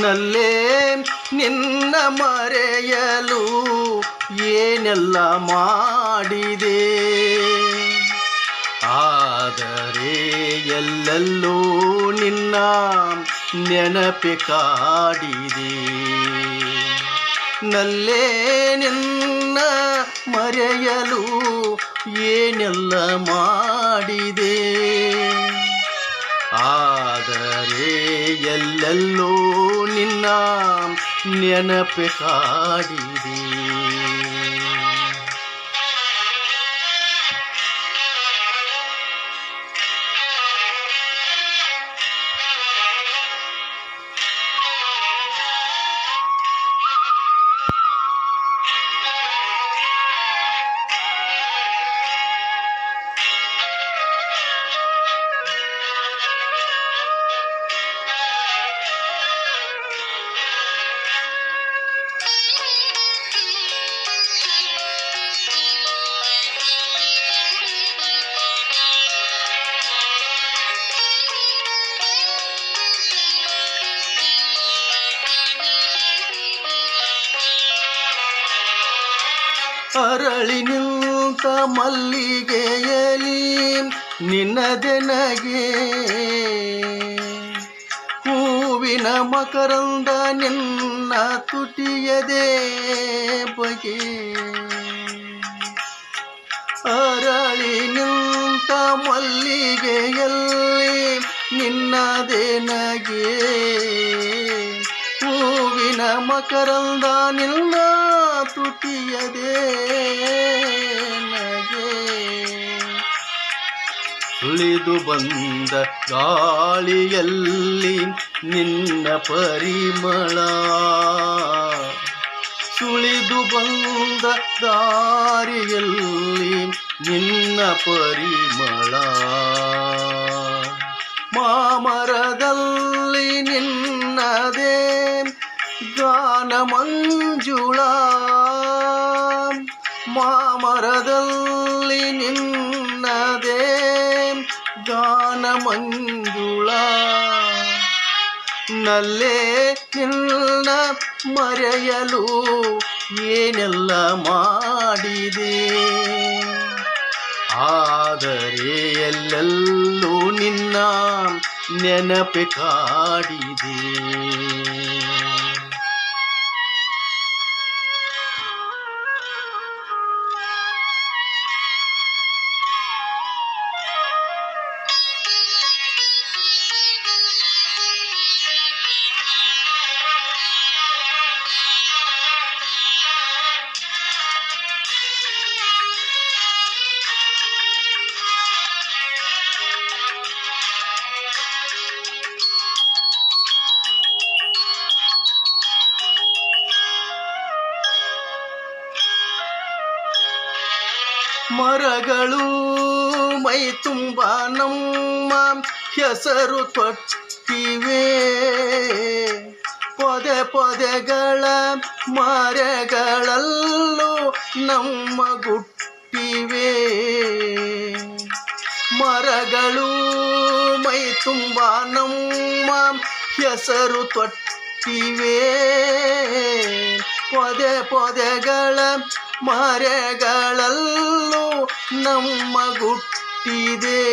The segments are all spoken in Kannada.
ನಲ್ಲೇ ನಿನ್ನ ಮರೆಯಲು ಏನೆಲ್ಲ ಮಾಡಿದೆ? ಆದರೆ ಎಲ್ಲೆಲ್ಲೂ ನಿನ್ನ ನೆನಪೆ ಕಾಡಿದೆ. ನಲ್ಲೇ ನಿನ್ನ ಮರೆಯಲು ಏನೆಲ್ಲ ಮಾಡಿದೆ? ಆದರೆ ಎಲ್ಲೆಲ್ಲೋ ನಿನ್ನ ನೆನಪೆ ಕಾಡಿದೆ. ಅರಳಿ ನಿಂತ ಮಲ್ಲಿಗೆಯಲಿ ನಿನ್ನದೆನಗೆ ಹೂವಿನ ಮಕರಂದ ನಿನ್ನ ತುಟಿಯದೆ ಬಗೆ. ಅರಳಿ ನಿಂತ ಮಲ್ಲಿಗೆಯಲ್ಲಿ ನಿನ್ನದೆನಗೆ ಹೂವಿನ ಮಕರಂದ ನಿನ್ನ ಸುಳಿದು ಬಂದ ಗಾಳಿಯಲ್ಲಿ ನಿನ್ನ ಪರಿಮಳ. ಸುಳಿದು ಬಂದ ದಾರಿಯಲ್ಲಿ ನಿನ್ನ ಪರಿಮಳ. ಮಾಮರದಲ್ಲಿ ನಿನ್ನದೇ ಗಾನ ಮಂಜುಳ ಮಾಮರದಲ್ಲಿ ನಿನ್ನದೇ ಗಾನ ಮಂಜುಳ ನಲ್ಲೇ ನಿನ್ನ ಮರೆಯಲು ಏನೆಲ್ಲ ಮಾಡಿದೆ? ಆದರೆ ಎಲ್ಲೆಲ್ಲೂ ನಿನ್ನ ನೆನಪೆ ಕಾಡಿದೆ. ಮರಗಳು ಮೈ ತುಂಬ ನಮ್ಮ ಹೆಸರು ತೊಟ್ಟಿವೆ ಪೊದೆ ಪೊದೆಗಳ ಮರಗಳಲ್ಲೂ ನಮ್ಮ ಗುಟ್ಟಿವೆ ಮರಗಳು ಮೈ ತುಂಬ ನಮ್ಮ ಹೆಸರು ತೊಟ್ಟಿವೆ ಪೊದೆ ಪೊದೆಗಳ ಮರೆಗಳಲ್ಲೂ ನಮ್ಮ ಗುಟ್ಟಿದೆ.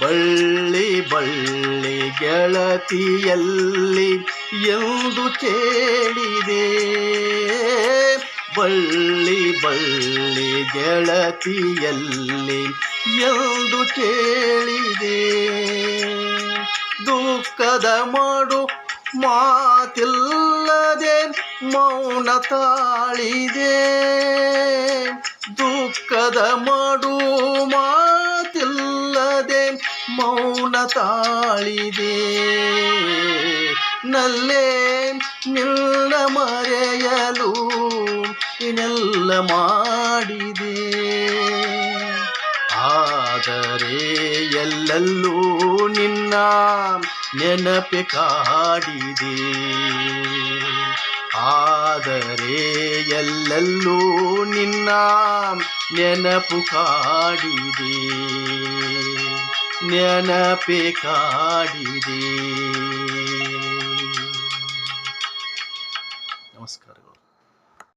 ಬಳ್ಳಿ ಬಳ್ಳಿ ಗೆಳತಿಯಲ್ಲಿ ಎಂದು ಕೇಳಿದೆ. ಬಳ್ಳಿ ಬಳ್ಳಿ ಗೆಳತಿಯಲ್ಲಿ ಎಂದು ಕೇಳಿದೆ. ದುಃಖದ ಮಾಡು ಮಾತಿಲ್ಲದೆ ಮೌನ ತಾಳಿದೆ. ದುಃಖದ ಮಾಡು ಮಾತಿಲ್ಲದೆ ಮೌನ ತಾಳಿದೆ. ನಲ್ಲೇ ನಿಲ್ಲ ಮರೆಯಲು ಇನ್ನೆಲ್ಲ ಮಾಡಿದೆ. ಆದರೆ ಎಲ್ಲೆಲ್ಲೂ ನಿನ್ನ ನೆನಪೆ ಕಾಡಿದೆ. ಆದರೆ ಎಲ್ಲೆಲ್ಲೂ ನಿನ್ನ ನೆನಪು ಕಾಡಿದೆ. ನೆನಪೇ ಕಾಡಿದೆ.